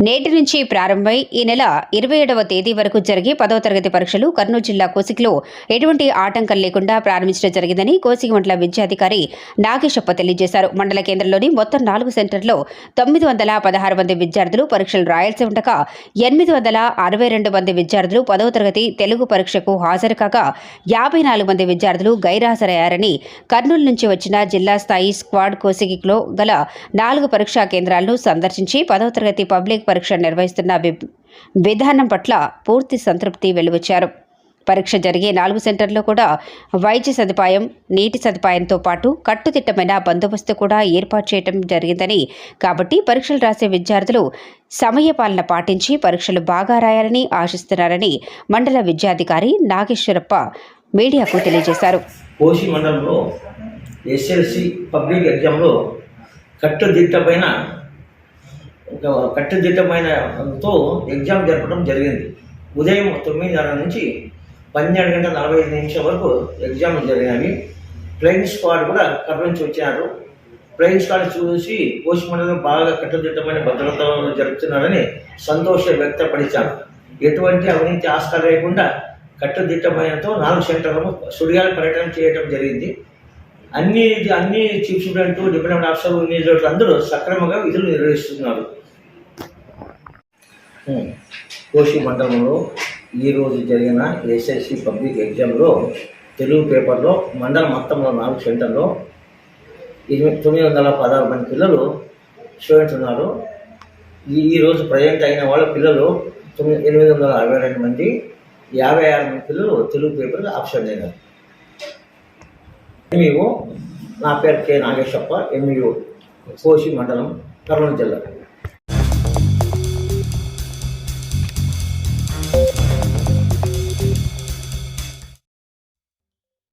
నేటి నుంచి ప్రారంభమై ఈ నెల ఇరవై ఏడవ తేదీ వరకు జరిగే పదవ తరగతి పరీక్షలు కర్నూలు జిల్లా కోసికిలో ఎటువంటి ఆటంకం లేకుండా ప్రారంభించడం జరిగిందని కోసిక మండల విద్యాధికారి నాగేశప్ప తెలియజేశారు. మండల కేంద్రంలోని మొత్తం నాలుగు సెంటర్లో తొమ్మిది వందల పదహారు మంది విద్యార్థులు పరీక్షలు రాయాల్సి ఉండగా ఎనిమిది వందల అరవై రెండు మంది విద్యార్థులు పదవ తరగతి తెలుగు పరీక్షకు హాజరు కాగా యాభై నాలుగు మంది విద్యార్థులు గైర్హాజరయ్యారని కర్నూలు నుంచి వచ్చిన జిల్లా స్థాయి స్క్వాడ్ కోసికిలో గల నాలుగు పరీక్షా కేంద్రాలను సందర్శించి పదవ తరగతి పబ్లిక్ పరీక్ష నిర్వహిస్తున్న విధానం పట్ల పూర్తి సంతృప్తి వెలువచ్చారు. పరీక్ష జరిగే నాలుగు సెంటర్లో కూడా వైద్య సదుపాయం నీటి సదుపాయంతో పాటు కట్టుదిట్టమైన బందోబస్తు కూడా ఏర్పాటు చేయడం జరిగిందని కాబట్టి పరీక్షలు రాసే విద్యార్థులు సమయపాలన పాటించి పరీక్షలు బాగా రాయాలని ఆశిస్తున్నారని మండల విద్యాధికారి నాగేశ్వరప్ప మీడియాకు తెలియజేశారు. మండలంలో ఎస్ఎల్సి పబ్లిక్ ఎగ్జామ్లో కట్టుదిట్టమైన కట్టుదిట్టమైనతో ఎగ్జామ్ జరపడం జరిగింది. ఉదయం తొమ్మిదిన్నర నుంచి పన్నెండు గంటల నలభై ఐదు నిమిషాల వరకు ఎగ్జామ్లు జరిగినవి ఫ్లయింగ్ స్క్వాడ్ కూడా కర్నూలు నుంచి వచ్చినారు ఫ్లయింగ్ స్క్వాడ్ చూసి పోస్ట్ మండలం బాగా కట్టుదిట్టమైన భద్రత జరుపుతున్నారని సంతోషం వ్యక్తపరిచారు. ఎటువంటి అవినీతి ఆస్కారం లేకుండా కట్టుదిట్టమైనతో నాలుగు సెంటర్లను సుడిగాలి పర్యటన చేయడం జరిగింది. అన్ని అన్ని చీఫ్ స్టూడెంట్ డిపార్ట్మెంట్ ఆఫీసర్ ఇన్స్టిట్యూట్లు అందరూ సక్రమంగా విధులు నిర్వహిస్తున్నారు. కోశి మండలంలో ఈరోజు జరిగిన ఎస్ఎస్సి పబ్లిక్ ఎగ్జామ్లో తెలుగు పేపర్లో మండలం మొత్తంలో నాలుగు సెంటర్లో తొమ్మిది వందల పదహారు మంది పిల్లలు స్టూడెంట్స్ ఉన్నారు. ఈ ఈరోజు ప్రజెంట్ అయిన వాళ్ళ పిల్లలు తొమ్మిది ఎనిమిది వందల అరవై రెండు మంది యాభై ఆరు మంది పిల్లలు తెలుగు పేపర్కి ఆప్షన్ అయినారు. మేము నా పేరు కె నాగేశప్ప ఎంఈఓ కోసి మండలం కర్నూలు జిల్లా.